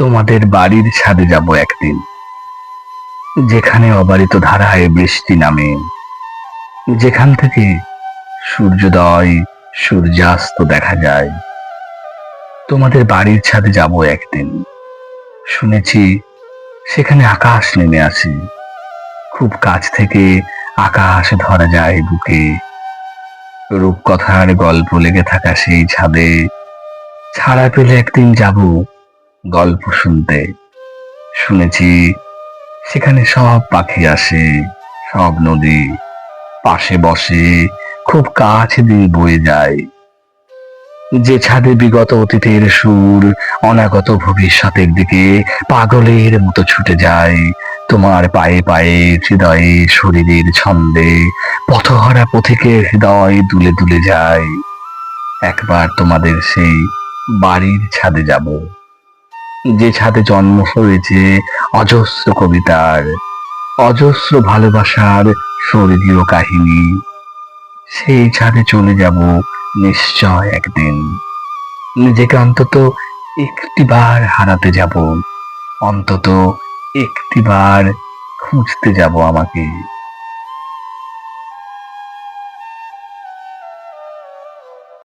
তোমাদের বাড়ির ছাদে যাব একদিন, যেখানে অবারিত ধারায় বৃষ্টি নামে। যেখান থেকে সূর্যোদয়, সূর্যাস্ত দেখা যায়। তোমাদের বাড়ির ছাদে যাব একদিন, শুনেছি সেখানে আকাশ নেমে আসে। খুব কাছ থেকে আকাশ ধরা যায় বুকে। রূপকথার গল্প লেগে থাকা সেই ছাদে, ছাড়া পেলে একদিন যাব গল্প শুনতে। শুনেছি সেখানে সব পাখি আসে, সব নদী পাশে বসে, খুব কাছে দিয়ে বয়ে যায়। যে ছাদে বিগত অতীতের সুর, অনাগত ভবিষ্যতের দিকে পাগলের মতো ছুটে যায়, তোমার পায়ে পায়ে হৃদয়ে শরীরের ছন্দে, পথহারা পথিকের হৃদয় দুলে দুলে যায়। একবার তোমাদের সেই বাড়ির ছাদে যাব। যে ছাদে জন্ম হয়েছে অজস্র কবিতার, অজস্র ভালোবাসার স্বর্গীয় কাহিনী, সেই ছাদে চলে যাব নিশ্চয় একদিন। নিজেকে অন্তত একটিবার হারাতে যাব, অন্তত একটিবার খুঁজতে যাব আমাকে।